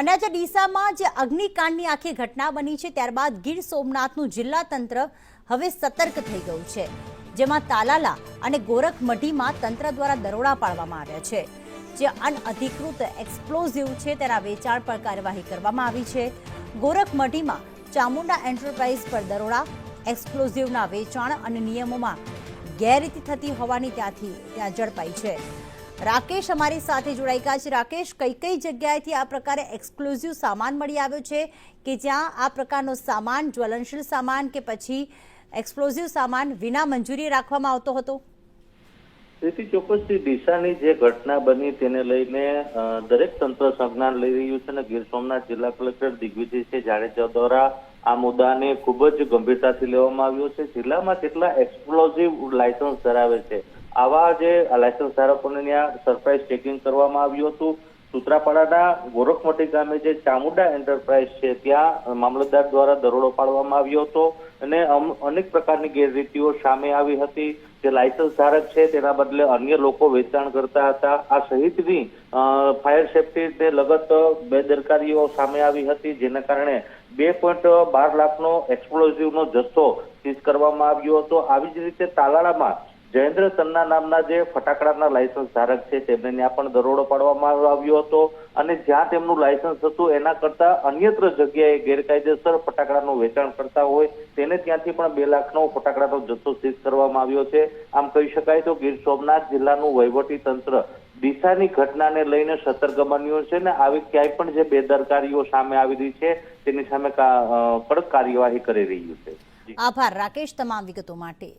અને આજે ડીસામાં જે અગ્નિકાંડની આખી ઘટના બની છે, ત્યારબાદ ગીર સોમનાથનું જિલ્લા તંત્ર હવે સતર્ક થઈ ગયું છે, જેમાં તાલાલા અને ગોરખમઢીમાં તંત્ર દ્વારા દરોડા પાડવામાં આવ્યા છે. જે અનઅધિકૃત એક્સપ્લોઝિવ છે, તેના વેચાણ પર કાર્યવાહી કરવામાં આવી છે. ગોરખમઢીમાં ચામુંડા એન્ટરપ્રાઇઝ પર દરોડા, એક્સપ્લોઝિવના વેચાણ અને નિયમોમાં ગેરરીતિ થતી હોવાની ત્યાંથી ત્યાં ઝડપાઈ છે. રાકેશ અમારી સાથે જોડાઈ ગયા છે. રાકેશ, કઈ કઈ જગ્યાએથી આ પ્રકારે એક્સક્લુઝિવ સામાન મળી આવ્યો છે? કે જ્યાં આ પ્રકારનો સામાન, જ્વલનશીલ સામાન કે પછી એક્સપ્લોઝિવ સામાન વિના મંજૂરી રાખવામાં આવતો હતો? તેથી ચોક્કસથી ડીસાની જે ઘટના બની તેને લઈને દરેક તંત્ર સંજ્ઞાન લઈ રહ્યું છે અને ગીર સોમનાથ જિલ્લા કલેક્ટર દિગ્વિજયસિંહ જાડેજા દ્વારા આ મુદ્દાને ખૂબ જ ગંભીરતાથી લેવામાં આવ્યો છે. જિલ્લામાં કેટલા એક્સપ્લોઝિવ લાયસન્સ ધરાવે છે? આવા જે લાયસન્સ ધારકોને ત્યાં સરપ્રાઇઝ ચેકિંગ કરવામાં આવ્યું હતું. સુત્રાપાડાના ગોરખમટી ગામે જે ચામુંડા એન્ટરપ્રાઇઝ છે, ત્યાં મામલતદાર દ્વારા દરોડો પાડવામાં આવ્યો હતો અને અનેક પ્રકારની ગેરરીતિઓ સામે આવી હતી. જે લાયસન્સ ધારક છે, તેના બદલે અન્ય લોકો વેચાણ કરતા હતા. આ સહિતની ફાયર સેફટીને લગત બેદરકારીઓ સામે આવી હતી, જેના કારણે બે પોઈન્ટ બાર લાખનો એક્સપ્લોઝિવનો જથ્થો સીઝ કરવામાં આવ્યો હતો. આવી જ રીતે તાલાળામાં જયેન્દ્ર તન્ના નામના જે ફટાકડાના લાયસન્સ ધારક છે, તેમને ત્યાં પણ દરોડો પાડવામાં આવ્યો હતો અને જ્યાં તેમનું લાયસન્સ હતું, એના કરતા અન્યત્ર જગ્યાએ ગેરકાયદેસર ફટાકડાનું વેચાણ કરતા હોય, તેને ત્યાંથી પણ બે લાખનો ફટાકડાનો જથ્થો સીઝ કરવામાં આવ્યો છે. આમ કહી શકાય તો ગીર સોમનાથ જિલ્લાનું વહીવટી તંત્ર દિશાની ઘટનાને લઈને સતર્ક બન્યું છે ને આવી ક્યાંય પણ જે બેદરકારીઓ સામે આવી રહી છે, તેની સામે કડક કાર્યવાહી કરી રહ્યું છે. આભાર, રાકેશ, તમામ વિગતો માટે.